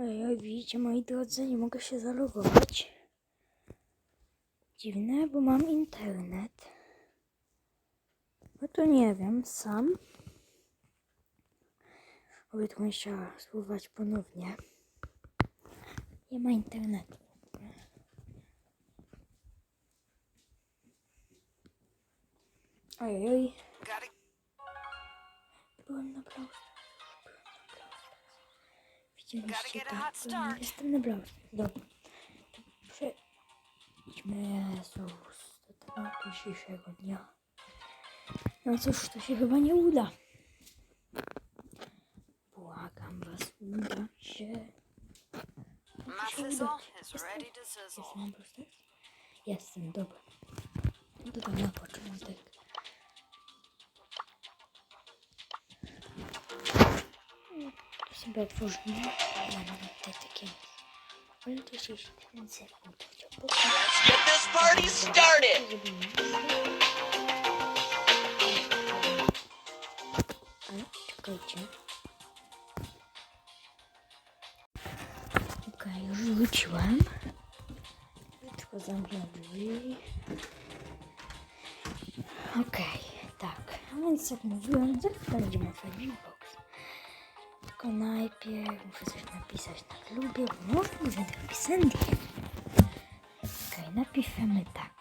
Oj, oj, widzicie moi drodzy, nie mogę się zalogować. Dziwne, bo mam internet. No to nie wiem, sam. Oby tu musiała spróbować ponownie. Nie ma internetu. Oj, oj. Gotta Byłem na Brawl A tak, start. jestem na Brawl Dobra. Przejdźmy, Jezus, do tematu dzisiejszego dnia. No cóż, to się chyba nie uda. Błagam was, uda się. Is Jestem-? Jestem, dobra. Evet Let's get this party started. Чекайте. Такая жучва. Окей, так. Мы сегодня в Лондоне, там, где мы Tylko najpierw muszę coś napisać na klubie, bo może nie będę pisędy. Okej, napiszemy tak.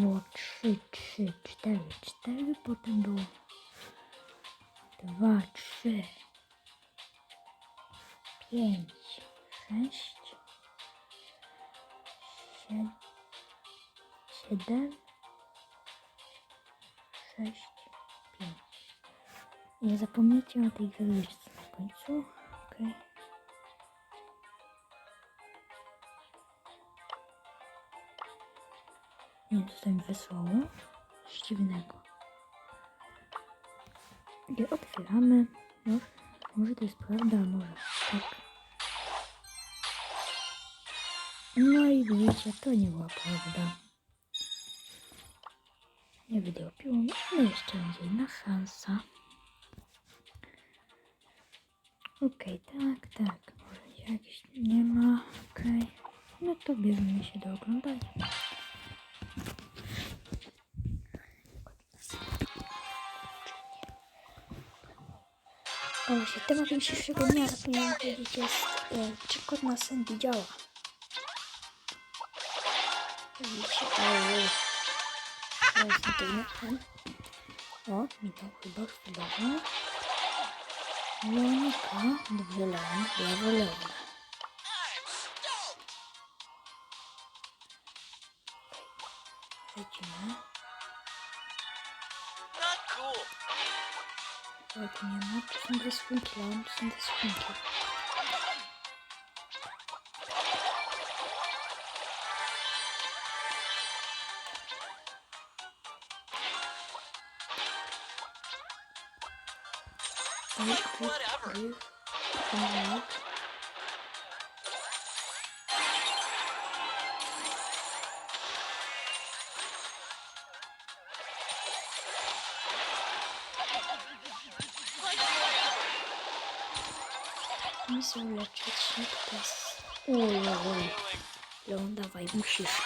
Вот, шут. Jest prawda, może tak. No i widzicie, to nie była prawda. Nie będę opiło, no jeszcze będzie inna szansa. Okej, tak, tak. Może jakiś nie ma. Okej. No to bierzemy się do oglądania. O, właśnie tematem dzisiejszego dnia, zapomniałam powiedzieć, jest e, czy kod na Sandy działa. Widzicie? Ojej. Teraz internetem. O, minął chyba chwilowo. Monika, dobrze Leon, brawo Leon. Lecimy. Not cool. Leute, mir macht ein bisschen Plan, ein bisschen Plan. Whatever. Są leczyć się teraz. Oj, oj. Leon, dawaj, musisz.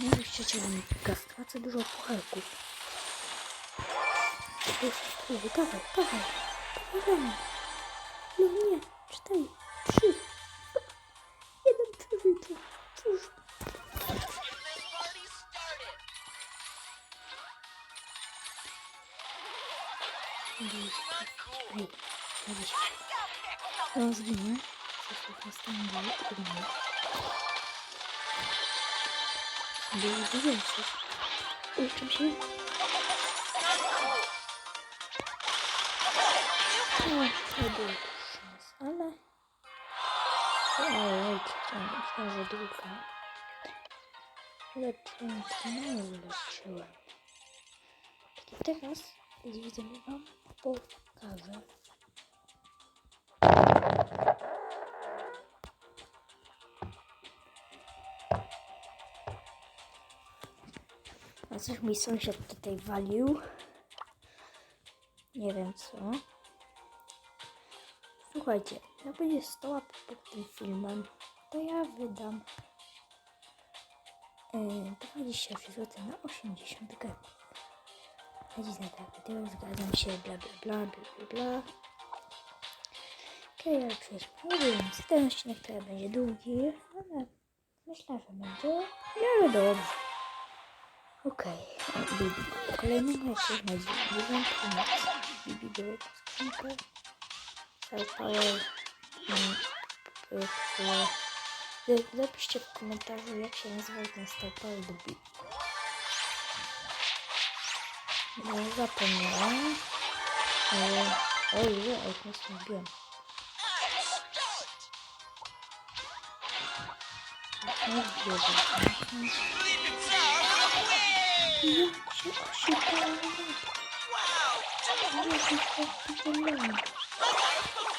Nie jeszcze cię unika. Stracę dużo pucharków. Dawaj, dawaj, dawaj. Dawaj. No nie. Cztery, trzy, Teraz zginę. Coś na stanie dalej. Trudno. Było więcej. Uczę się. No, nie było już szans, ale... Ojej, myślałem, że długa. Leczyłem, mało leczyłem. I teraz z widzem wam pokażę. A coś mi sąsiad tutaj walił. Nie wiem co. Słuchajcie, jak będzie 100 łapek pod tym filmem, to ja wydam yy, 23 zł na 80 gram. Nacisnę tak, teraz zgadzam się, bla bla bla bla bla. Okej, ale przecież no więc ten odcinek teraz będzie długi, ale myślę, że będzie miarę dobrze. Okej, okay. Bibi. Kolejnego jakiegoś na dziewiątkę noc. Bibi były skrzynkę. Star Power. mm, y, y, Zapiszcie w komentarzu, jak się nazywał ten Power do Bibi. No, zapomniałem. Ale... Oj, oj. Jak się oszukało?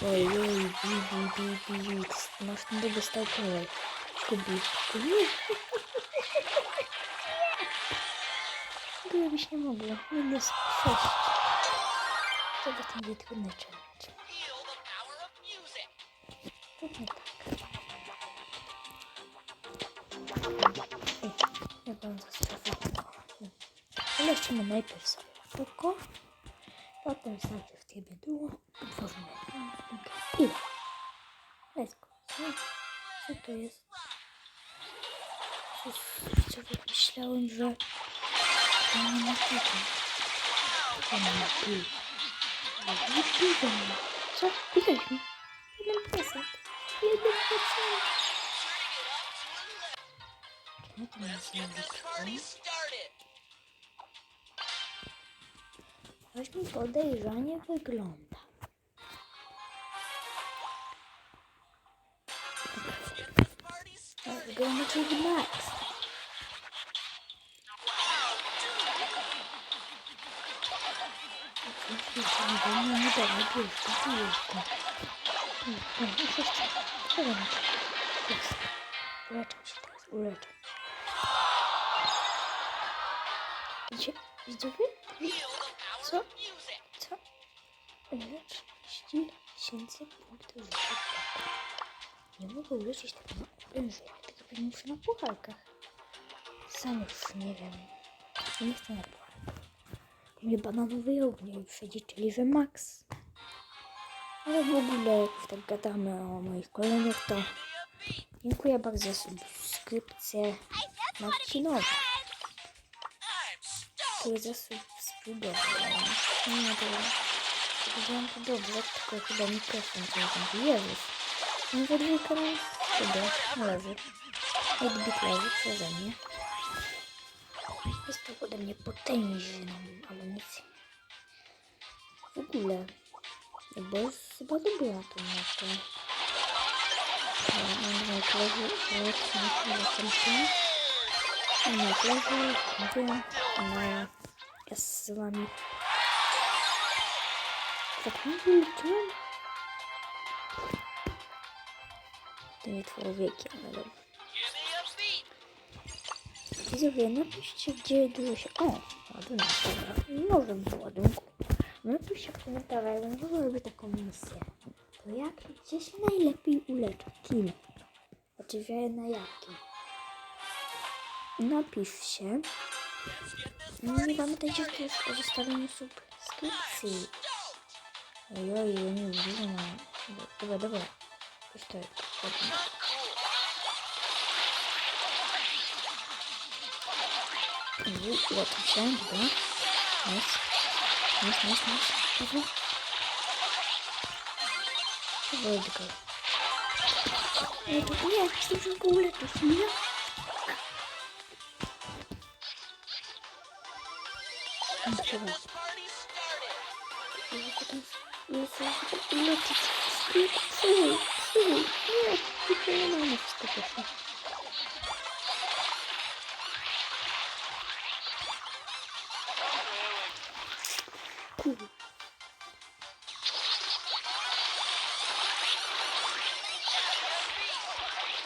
Ой-ой, би-би-би-би. Нас надо достать мой. Куби. Да я обычно могла. Ну, не спать. Что в этом будет выначалить? Тут нет. Mam zastraszać? Ale lecimy najpierw sobie oko, potem starczy w ciebie dół, otworzymy i let's go. Co, to jest? Sobie myślałem, że to nie ma tego. To nie ma pił. Nie mnie. Co? Mi? Jeden procent. Jeden procent. Czemu to nie Let's started. Coś mi podejrzanie wygląda. A, started. Wygląda czyli Max. Nie, to, jest to. Tu, tu, widzowie? Co? Co? Ile 30 tysięcy punktów życia. Nie mogę uleczyć tego na prężej, tylko pewnie muszę na pucharkach. Sam już nie wiem. Nie chcę na pucharkach. Mnie bananowy wszędzie, czyli że max. Ale w ogóle, jak tak gadamy o moich kolejnych, to dziękuję bardzo za subskrypcję I'm stoked. Który za subskrybował. Nie, to Powiedziałem to dobrze, tylko chyba mikrofon coś tam. Jezus. No za dwójka na chyba leży. Odbit leży przeze mnie. Jest to ode mnie potężną amunicję. W ogóle. Bo jest chyba dobra to na to. Mam dwa klerzy, lekko na następnie. Mam ja z wami liczyłem. To nie człowieki, ale dobra. Widzowie, napiszcie gdzie dużo się... O, ładunek, dobra. Może w ładunku. Napiszcie w komentarzach, ogóle robię taką misję. To jak gdzieś najlepiej uleczyć? Kim? Oczywiście na jakim? Napiszcie. И вам это чувствую, что заставление субскрипции. Ой-ой, я не увидела. Давай, давай. Что это? Вот, отвечаем, да. Найс. Найс, найс, найс. Угу. Выиграл. Нет, нет, что же гулять? Нет. çabuk.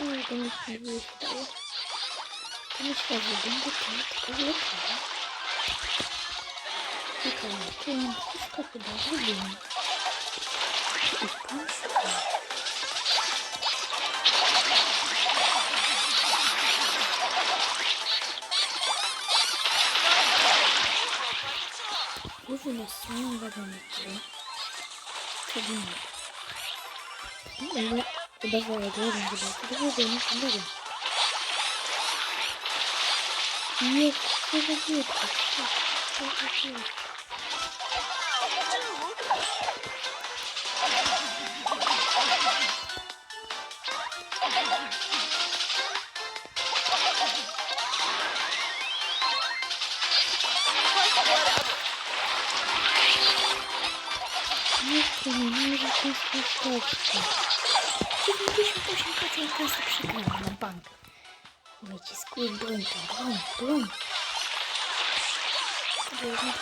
Ay, ben hiç bir şey değil. Ben hiç fazla değil. Ben hiç fazla değil benim kuş kapıda bulayım. Yaparsın. Yüzüne sonunda dönüştü. Kadın. Öyle bu da böyle değilim gibi. Bu da böyle değilim. Bu da böyle. Yok. Bu da böyle. Bu da böyle. Tylko. I? No, spośrodku. 78% kasy przegrałam na bank. Wyciskuj broń, to broń, broń. To jest nie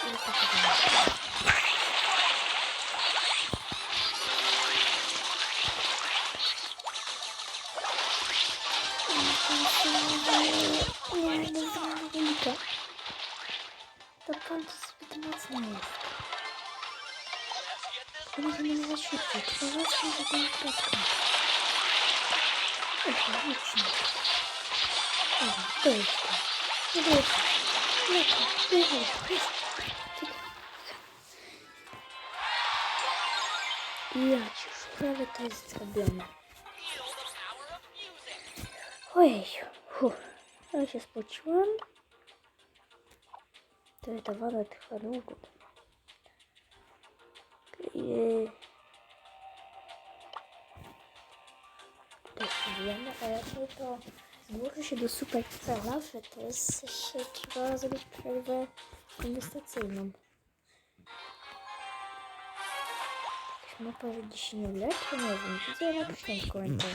Там пантус 15 мест. Он же меня защитит. Пожалуйста, не такой кратко. Это лично. А, то есть. Лето. Лето. Лето. Я чужая это проблема. Ой, фу. А сейчас почему? Твои товары отханут. И... Я наверное, то Зможеш до супер програвши, то ще треба зробити перерве інвестиційним. Ми повинні ще не влечу, не знаю, я напишу в коментарі.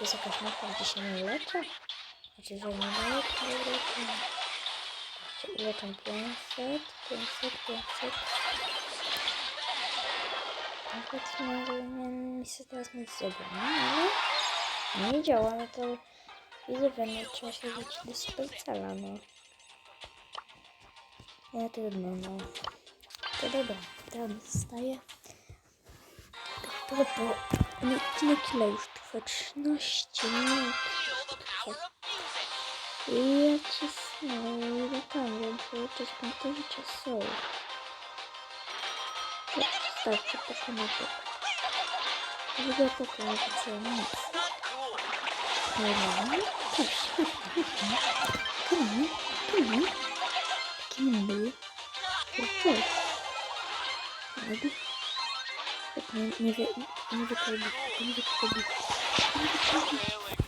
Якщо ми повинні ще не влечу, значить вже не влечу, не влечу. Wiem, ile tam 500, 500, 500. Nawet nie, nie chcę teraz nic zrobić, no ale nie działa, no to widzę, że no, trzeba się wrócić do Supercella, no. Ja trudno, no. To dobra, teraz zostaje. To po, no, odcinek ile już trwa? 13 minut. Я часов. Я там, я буду сейчас тоже часов. Ставьте пока на то. Ребята, кажется, нет. Нормально. Кому? Кому? Таким были. Хорошо. Ладно. Так, не, не, не закрыли. Не закрыли. Не закрыли.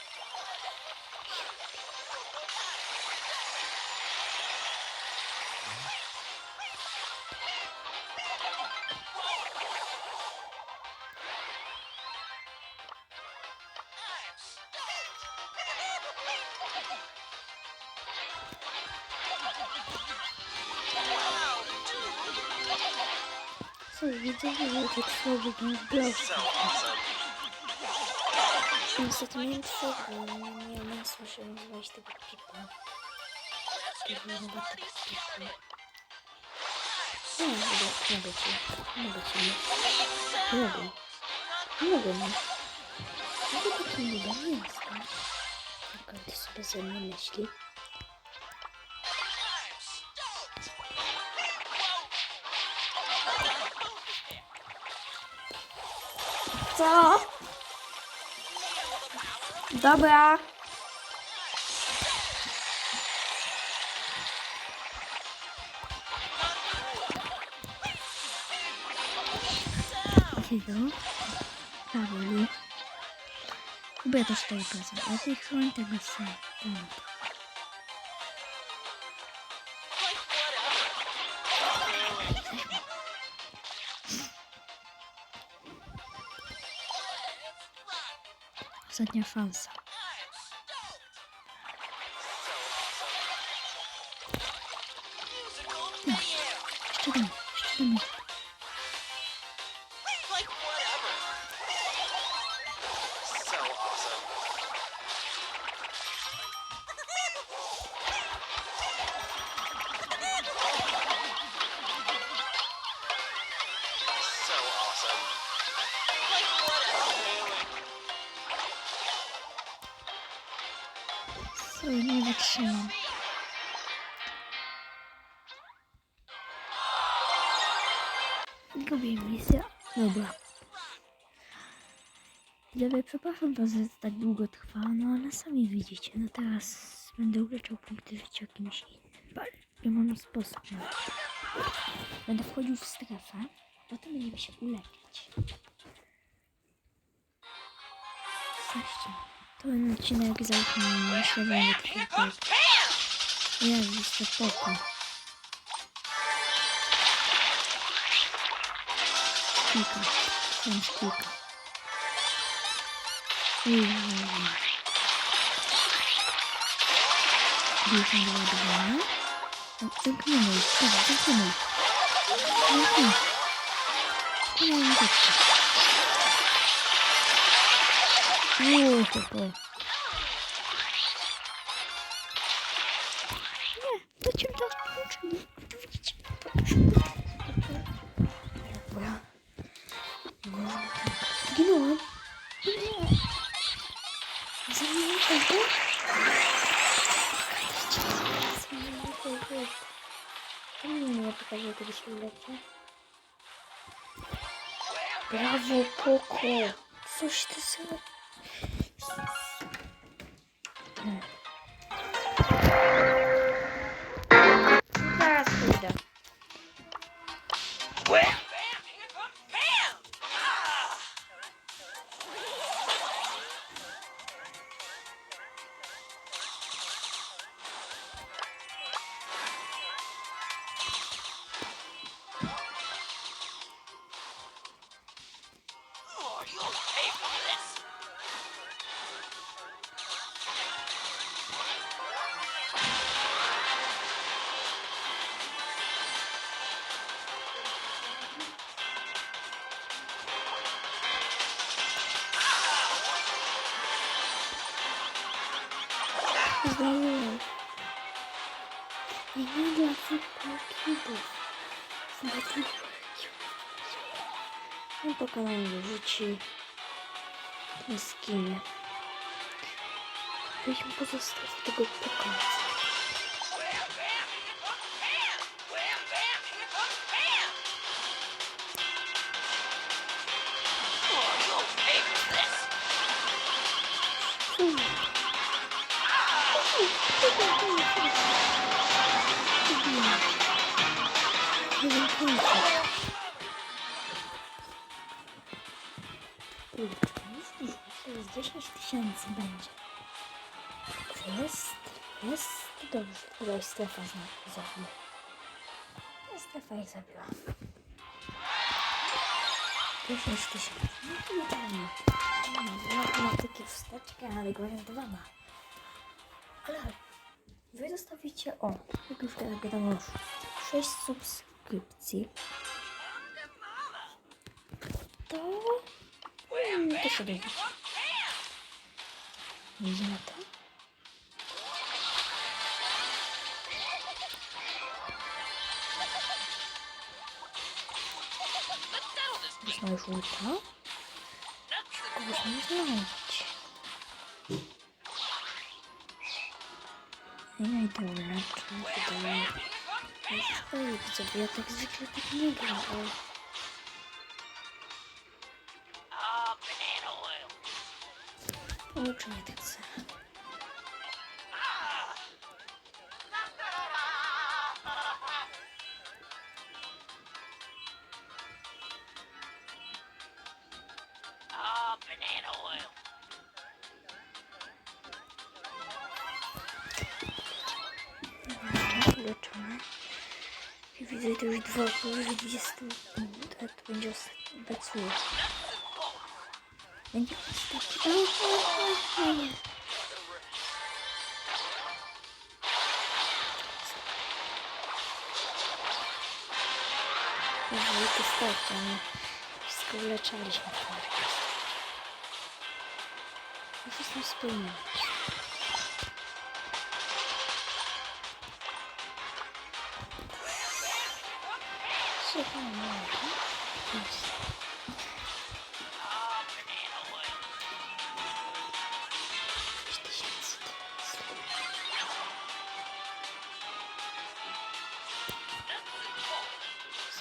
этот свободный брал. Значит, мен свободный, не мен слушай, он значит, это пипа. Должен быть так пипа. Ну, ребят, много чего, много чего. Много. Много, но... Ну, ну это какие недоминки. Как-то себе за мной нашли. Co? Dobra. Jakiego? Karoli. Chyba ja też tutaj prezent. Ty tego sam. Ostatnia szansa. Słuchaj, nie wytrzymam. Gubię misję. Dobra. Widzowie, przepraszam was, że tak długo trwa, no ale sami widzicie. No teraz będę uleczał punkty życia kimś innym. Ba- Ja mam sposób na to. Będę wchodził w strefę, potem będziemy się uleczyć. Zobaczcie. Давай начинай обязательно еще что-нибудь. Я здесь попку. Пика. Там пика. Ой, ой, ой. Дышим, давай, давай. Загляни, давай, загляни. Загляни. Куда он идет? сильный. Зачем-то лучше Генуан. Мне покажи это веселится. Браво, Коко! Слушай, ты сыграл. 네. Поздравляю. Я не для покидов. Смотрю. Ну, пока нам лучи не скинет. Я ему позаставил такой показ. Jest dużo. Myślę, że z 10 tysięcy będzie. Jest, jest dobrze. Tutaj strefa zabiła. Strefa ich zabiła. 10 tysięcy. No to idealnie. No, ma takie wsteczkę, ale gwarantowana. Ale wy zostawicie, o, jak już teraz wiadomo, już 6 subskrypcji. れる右肩財布打った157インチ何がいたのかなって思ってたら確かにちょっとやったくじけたくないから uczynite це. Zobaczymy. Widzę, to już dwa po 20 you'll just będzie ostatni. Ai, ai, ai, Aha, i a starczy, nie? Wszystko wyleczaliśmy. Już jestem spełniony.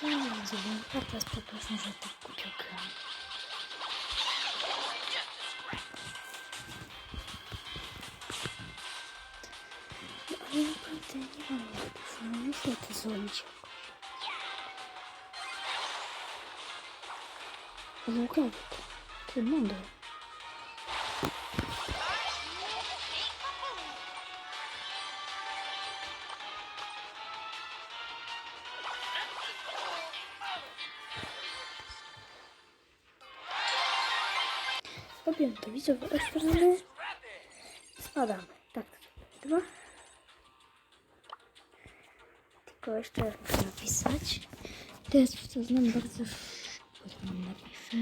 Сидим, как раз попасть за этот кучок. Блин, Я не вам не написано, если это зонтик. Ну как? Ты надо. To widzowie, otwieramy. Spadamy. Tak, dwa. Tylko jeszcze raz muszę napisać. To jest w co znam bardzo szybko mam napiszę.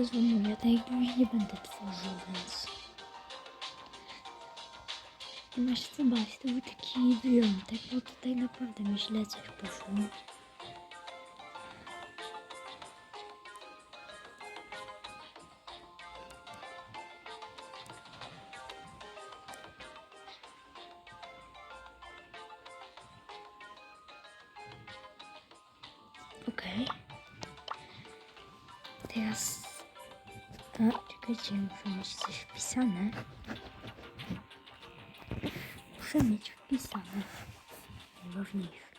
Dozwolą ja tak nie będę tworzył, więc... Nie masz co bać, to był taki wyjątek, bo tutaj naprawdę mi źle coś poszło. Okej. Teraz... A, czekajcie, muszę mieć coś wpisane. Muszę mieć wpisane. Najważniejsze.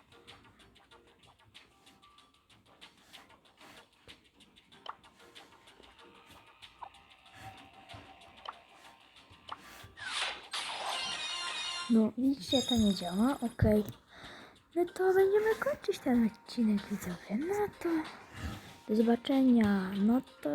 No, widzicie, to nie działa. Okej. No to będziemy kończyć ten odcinek, widzowie. No to do zobaczenia. No to